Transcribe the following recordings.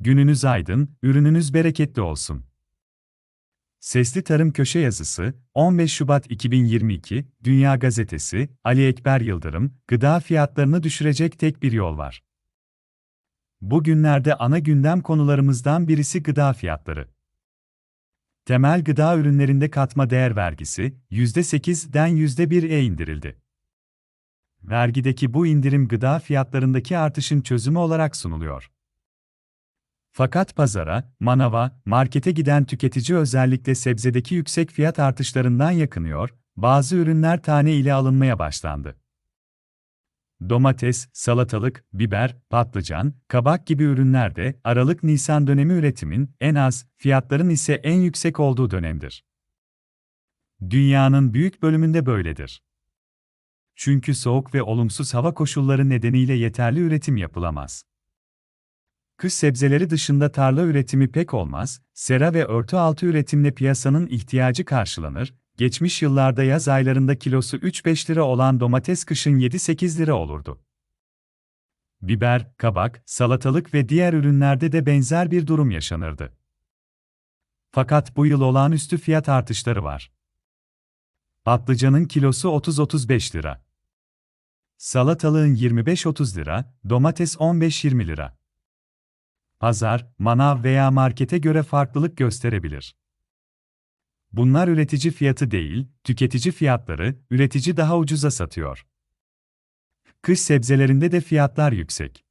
Gününüz aydın, ürününüz bereketli olsun. Sesli Tarım Köşe Yazısı, 15 Şubat 2022, Dünya Gazetesi, Ali Ekber Yıldırım, gıda fiyatlarını düşürecek tek bir yol var. Bugünlerde ana gündem konularımızdan birisi gıda fiyatları. Temel gıda ürünlerinde katma değer vergisi, %8'den %1'e indirildi. Vergideki bu indirim gıda fiyatlarındaki artışın çözümü olarak sunuluyor. Fakat pazara, manava, markete giden tüketici özellikle sebzedeki yüksek fiyat artışlarından yakınıyor, bazı ürünler tane ile alınmaya başlandı. Domates, salatalık, biber, patlıcan, kabak gibi ürünlerde Aralık-Nisan dönemi üretimin en az, fiyatların ise en yüksek olduğu dönemdir. Dünyanın büyük bölümünde böyledir. Çünkü soğuk ve olumsuz hava koşulları nedeniyle yeterli üretim yapılamaz. Kış sebzeleri dışında tarla üretimi pek olmaz, sera ve örtü altı üretimle piyasanın ihtiyacı karşılanır, geçmiş yıllarda yaz aylarında kilosu 3-5 lira olan domates kışın 7-8 lira olurdu. Biber, kabak, salatalık ve diğer ürünlerde de benzer bir durum yaşanırdı. Fakat bu yıl olağanüstü fiyat artışları var. Patlıcanın kilosu 30-35 lira. Salatalığın 25-30 lira, domates 15-20 lira. Pazar, manav veya markete göre farklılık gösterebilir. Bunlar üretici fiyatı değil, tüketici fiyatları, üretici daha ucuza satıyor. Kış sebzelerinde de fiyatlar yüksek.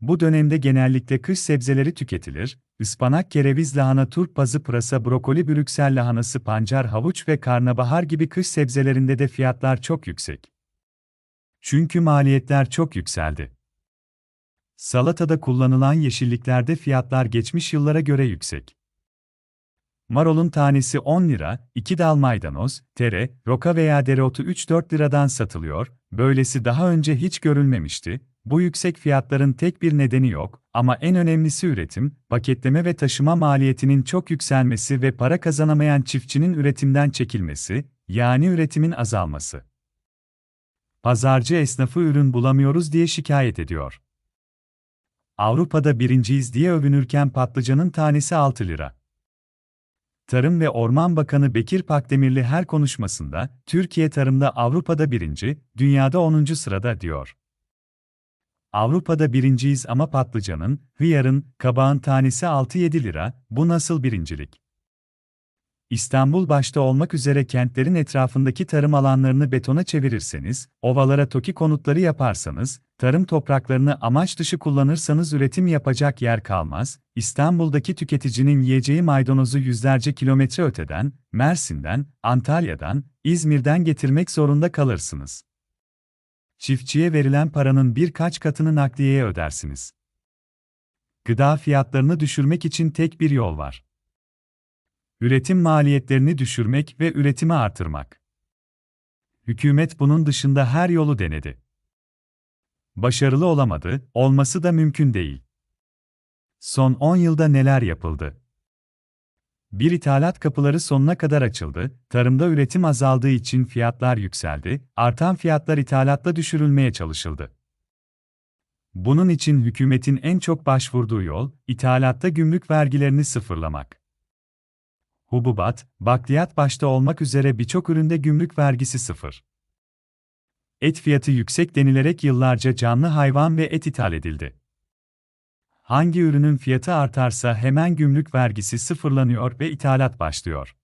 Bu dönemde genellikle kış sebzeleri tüketilir, ıspanak, kereviz, lahana, turp pazı, pırasa, brokoli, brüksel lahanası, pancar, havuç ve karnabahar gibi kış sebzelerinde de fiyatlar çok yüksek. Çünkü maliyetler çok yükseldi. Salatada kullanılan yeşilliklerde fiyatlar geçmiş yıllara göre yüksek. Marolun tanesi 10 lira, 2 dal maydanoz, tere, roka veya dereotu 3-4 liradan satılıyor, böylesi daha önce hiç görülmemişti. Bu yüksek fiyatların tek bir nedeni yok ama en önemlisi üretim, paketleme ve taşıma maliyetinin çok yükselmesi ve para kazanamayan çiftçinin üretimden çekilmesi, yani üretimin azalması. Pazarcı esnafı ürün bulamıyoruz diye şikayet ediyor. Avrupa'da birinciyiz diye övünürken patlıcanın tanesi 6 lira. Tarım ve Orman Bakanı Bekir Pakdemirli her konuşmasında, Türkiye tarımda Avrupa'da birinci, dünyada 10. sırada diyor. Avrupa'da birinciyiz ama patlıcanın, hıyarın, kabağın tanesi 6-7 lira, bu nasıl birincilik? İstanbul başta olmak üzere kentlerin etrafındaki tarım alanlarını betona çevirirseniz, ovalara TOKİ konutları yaparsanız, tarım topraklarını amaç dışı kullanırsanız üretim yapacak yer kalmaz, İstanbul'daki tüketicinin yiyeceği maydanozu yüzlerce kilometre öteden, Mersin'den, Antalya'dan, İzmir'den getirmek zorunda kalırsınız. Çiftçiye verilen paranın birkaç katını nakliyeye ödersiniz. Gıda fiyatlarını düşürmek için tek bir yol var. Üretim maliyetlerini düşürmek ve üretimi artırmak. Hükümet bunun dışında her yolu denedi. Başarılı olamadı, olması da mümkün değil. Son 10 yılda neler yapıldı? Bir ithalat kapıları sonuna kadar açıldı, tarımda üretim azaldığı için fiyatlar yükseldi, artan fiyatlar ithalatla düşürülmeye çalışıldı. Bunun için hükümetin en çok başvurduğu yol, ithalatta gümrük vergilerini sıfırlamak. Hububat, bakliyat başta olmak üzere birçok üründe gümrük vergisi sıfır. Et fiyatı yüksek denilerek yıllarca canlı hayvan ve et ithal edildi. Hangi ürünün fiyatı artarsa hemen gümrük vergisi sıfırlanıyor ve ithalat başlıyor.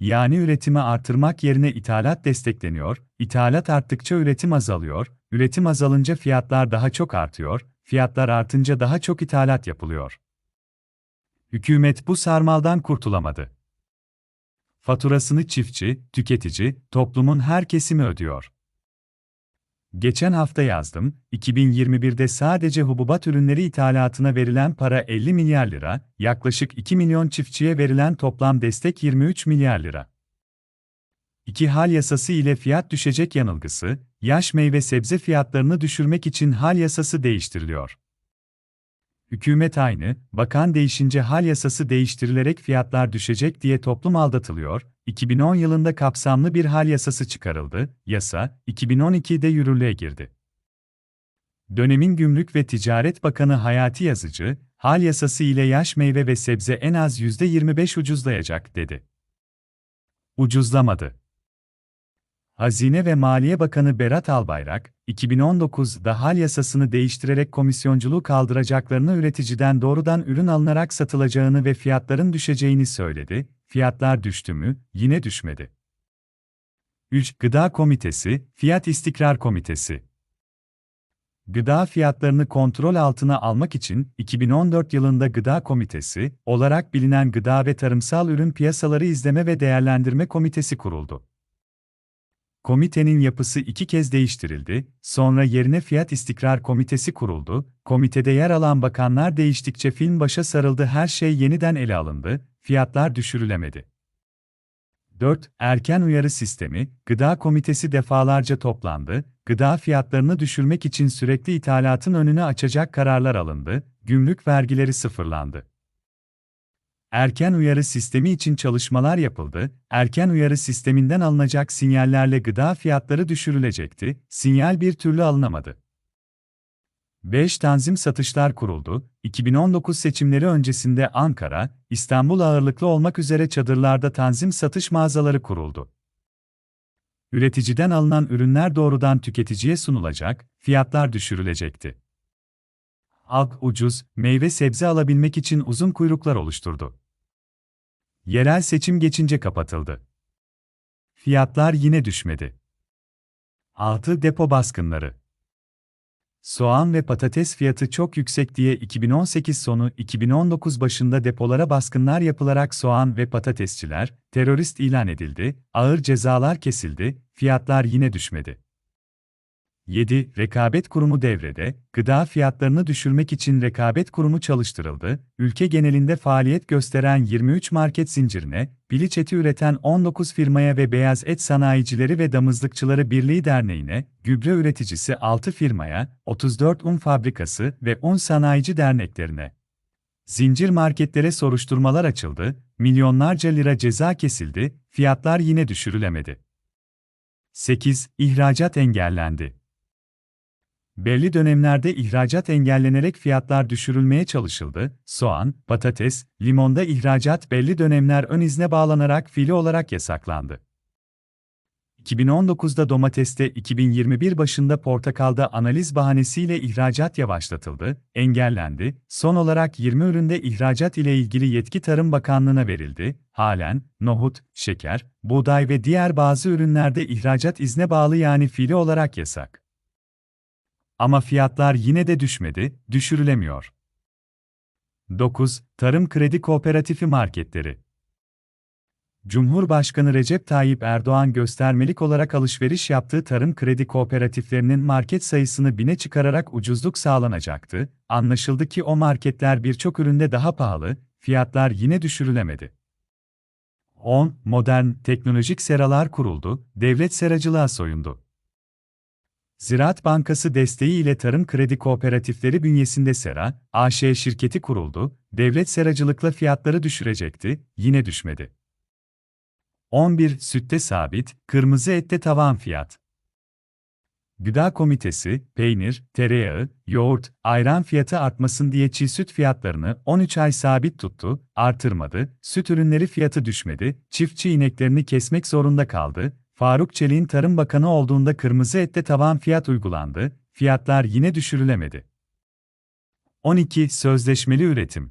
Yani üretimi artırmak yerine ithalat destekleniyor, ithalat arttıkça üretim azalıyor, üretim azalınca fiyatlar daha çok artıyor, fiyatlar artınca daha çok ithalat yapılıyor. Hükümet bu sarmaldan kurtulamadı. Faturasını çiftçi, tüketici, toplumun her kesimi ödüyor. Geçen hafta yazdım, 2021'de sadece hububat ürünleri ithalatına verilen para 50 milyar lira, yaklaşık 2 milyon çiftçiye verilen toplam destek 23 milyar lira. İki hal yasası ile fiyat düşecek yanılgısı, yaş meyve sebze fiyatlarını düşürmek için hal yasası değiştiriliyor. Hükümet aynı, bakan değişince hal yasası değiştirilerek fiyatlar düşecek diye toplum aldatılıyor, 2010 yılında kapsamlı bir hal yasası çıkarıldı, yasa, 2012'de yürürlüğe girdi. Dönemin Gümrük ve Ticaret Bakanı Hayati Yazıcı, hal yasası ile yaş meyve ve sebze en az %25 ucuzlayacak, dedi. Ucuzlamadı. Hazine ve Maliye Bakanı Berat Albayrak, 2019'da hal yasasını değiştirerek komisyonculuğu kaldıracaklarını üreticiden doğrudan ürün alınarak satılacağını ve fiyatların düşeceğini söyledi. Fiyatlar düştü mü? Yine düşmedi. 3. Gıda Komitesi, Fiyat İstikrar Komitesi Gıda fiyatlarını kontrol altına almak için 2014 yılında Gıda Komitesi olarak bilinen Gıda ve Tarımsal Ürün Piyasaları İzleme ve Değerlendirme Komitesi kuruldu. Komitenin yapısı iki kez değiştirildi, sonra yerine Fiyat İstikrar Komitesi kuruldu. Komitede yer alan bakanlar değiştikçe film başa sarıldı, her şey yeniden ele alındı, fiyatlar düşürülemedi. 4. Erken uyarı sistemi, Gıda Komitesi defalarca toplandı, gıda fiyatlarını düşürmek için sürekli ithalatın önünü açacak kararlar alındı, gümrük vergileri sıfırlandı. Erken uyarı sistemi için çalışmalar yapıldı, erken uyarı sisteminden alınacak sinyallerle gıda fiyatları düşürülecekti, sinyal bir türlü alınamadı. 5 Tanzim satışlar kuruldu. 2019 seçimleri öncesinde Ankara, İstanbul ağırlıklı olmak üzere çadırlarda tanzim satış mağazaları kuruldu. Üreticiden alınan ürünler doğrudan tüketiciye sunulacak, fiyatlar düşürülecekti. Halk ucuz, meyve sebze alabilmek için uzun kuyruklar oluşturdu. Yerel seçim geçince kapatıldı. Fiyatlar yine düşmedi. 6 Depo baskınları Soğan ve patates fiyatı çok yüksek diye 2018 sonu 2019 başında depolara baskınlar yapılarak soğan ve patatesçiler terörist ilan edildi, ağır cezalar kesildi, fiyatlar yine düşmedi. 7. Rekabet Kurumu devrede, gıda fiyatlarını düşürmek için Rekabet Kurumu çalıştırıldı, ülke genelinde faaliyet gösteren 23 market zincirine, piliç eti üreten 19 firmaya ve Beyaz Et Sanayicileri ve Damızlıkçıları Birliği Derneği'ne, gübre üreticisi 6 firmaya, 34 un fabrikası ve un sanayici derneklerine. Zincir marketlere soruşturmalar açıldı, milyonlarca lira ceza kesildi, fiyatlar yine düşürülemedi. 8. İhracat engellendi. Belli dönemlerde ihracat engellenerek fiyatlar düşürülmeye çalışıldı. Soğan, patates, limonda ihracat belli dönemler ön izne bağlanarak fiili olarak yasaklandı. 2019'da domateste, 2021 başında portakalda analiz bahanesiyle ihracat yavaşlatıldı, engellendi. Son olarak 20 üründe ihracat ile ilgili yetki Tarım Bakanlığı'na verildi. Halen, nohut, şeker, buğday ve diğer bazı ürünlerde ihracat izne bağlı yani fiili olarak yasak. Ama fiyatlar yine de düşmedi, düşürülemiyor. 9. Tarım Kredi Kooperatifi Marketleri Cumhurbaşkanı Recep Tayyip Erdoğan göstermelik olarak alışveriş yaptığı tarım kredi kooperatiflerinin market sayısını bine çıkararak ucuzluk sağlanacaktı. Anlaşıldı ki o marketler birçok üründe daha pahalı, fiyatlar yine düşürülemedi. 10. Modern, teknolojik seralar kuruldu, devlet seracılığa soyundu. Ziraat Bankası desteği ile Tarım Kredi Kooperatifleri bünyesinde Sera, AŞ şirketi kuruldu, devlet seracılıkla fiyatları düşürecekti, yine düşmedi. 11. Sütte sabit, kırmızı ette tavan fiyat. Gıda Komitesi, peynir, tereyağı, yoğurt, ayran fiyatı artmasın diye çiğ süt fiyatlarını 13 ay sabit tuttu, artırmadı, süt ürünleri fiyatı düşmedi, çiftçi ineklerini kesmek zorunda kaldı, Faruk Çelik'in Tarım Bakanı olduğunda kırmızı ette tavan fiyat uygulandı, fiyatlar yine düşürülemedi. 12. Sözleşmeli üretim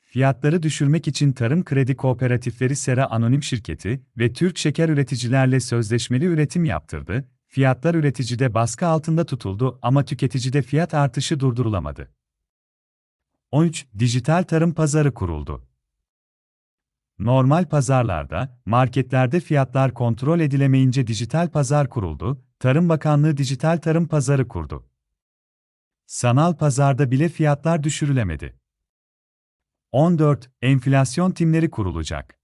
Fiyatları düşürmek için Tarım Kredi Kooperatifleri Sera Anonim Şirketi ve Türk Şeker Üreticilerle sözleşmeli üretim yaptırdı, fiyatlar üreticide baskı altında tutuldu ama tüketicide fiyat artışı durdurulamadı. 13. Dijital Tarım Pazarı kuruldu. Normal pazarlarda, marketlerde fiyatlar kontrol edilemeyince dijital pazar kuruldu, Tarım Bakanlığı dijital tarım pazarı kurdu. Sanal pazarda bile fiyatlar düşürülemedi. 14. Enflasyon timleri kurulacak.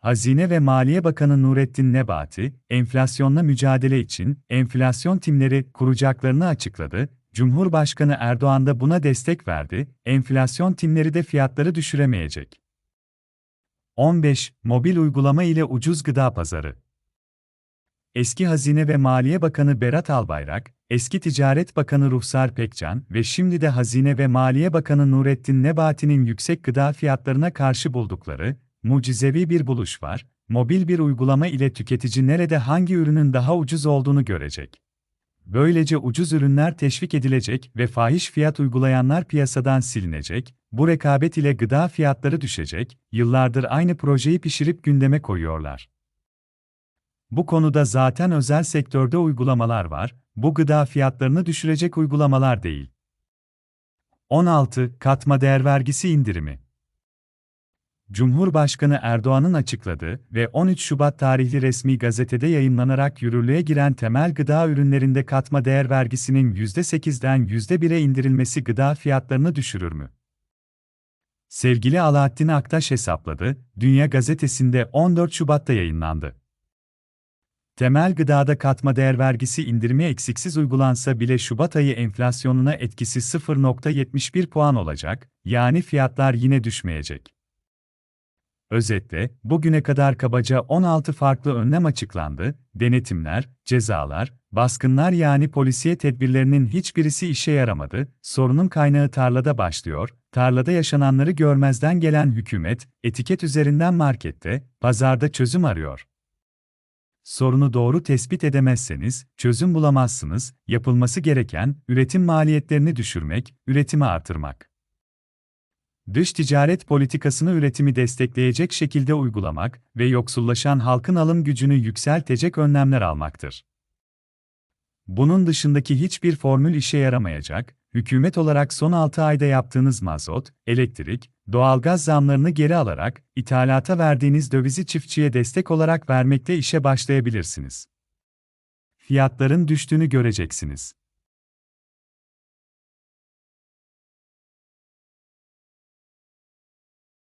Hazine ve Maliye Bakanı Nurettin Nebati, enflasyonla mücadele için enflasyon timleri kuracaklarını açıkladı. Cumhurbaşkanı Erdoğan da buna destek verdi. Enflasyon timleri de fiyatları düşüremeyecek. 15. Mobil uygulama ile ucuz gıda pazarı. Eski Hazine ve Maliye Bakanı Berat Albayrak, eski Ticaret Bakanı Ruhsar Pekcan ve şimdi de Hazine ve Maliye Bakanı Nurettin Nebati'nin yüksek gıda fiyatlarına karşı buldukları, mucizevi bir buluş var, mobil bir uygulama ile tüketici nerede hangi ürünün daha ucuz olduğunu görecek. Böylece ucuz ürünler teşvik edilecek ve fahiş fiyat uygulayanlar piyasadan silinecek, bu rekabet ile gıda fiyatları düşecek, yıllardır aynı projeyi pişirip gündeme koyuyorlar. Bu konuda zaten özel sektörde uygulamalar var, bu gıda fiyatlarını düşürecek uygulamalar değil. 16. Katma değer vergisi indirimi Cumhurbaşkanı Erdoğan'ın açıkladığı ve 13 Şubat tarihli resmi gazetede yayınlanarak yürürlüğe giren temel gıda ürünlerinde katma değer vergisinin %8'den %1'e indirilmesi gıda fiyatlarını düşürür mü? Sevgili Alaaddin Aktaş hesapladı, Dünya Gazetesi'nde 14 Şubat'ta yayınlandı. Temel gıdada katma değer vergisi indirimi eksiksiz uygulansa bile Şubat ayı enflasyonuna etkisi 0.71 puan olacak, yani fiyatlar yine düşmeyecek. Özetle, bugüne kadar kabaca 16 farklı önlem açıklandı, denetimler, cezalar, baskınlar yani polisiye tedbirlerinin hiçbirisi işe yaramadı, sorunun kaynağı tarlada başlıyor, tarlada yaşananları görmezden gelen hükümet, etiket üzerinden markette, pazarda çözüm arıyor. Sorunu doğru tespit edemezseniz, çözüm bulamazsınız, yapılması gereken, üretim maliyetlerini düşürmek, üretimi artırmak. Dış ticaret politikasını üretimi destekleyecek şekilde uygulamak ve yoksullaşan halkın alım gücünü yükseltecek önlemler almaktır. Bunun dışındaki hiçbir formül işe yaramayacak, hükümet olarak son 6 ayda yaptığınız mazot, elektrik, doğalgaz zamlarını geri alarak, ithalata verdiğiniz dövizi çiftçiye destek olarak vermekle işe başlayabilirsiniz. Fiyatların düştüğünü göreceksiniz.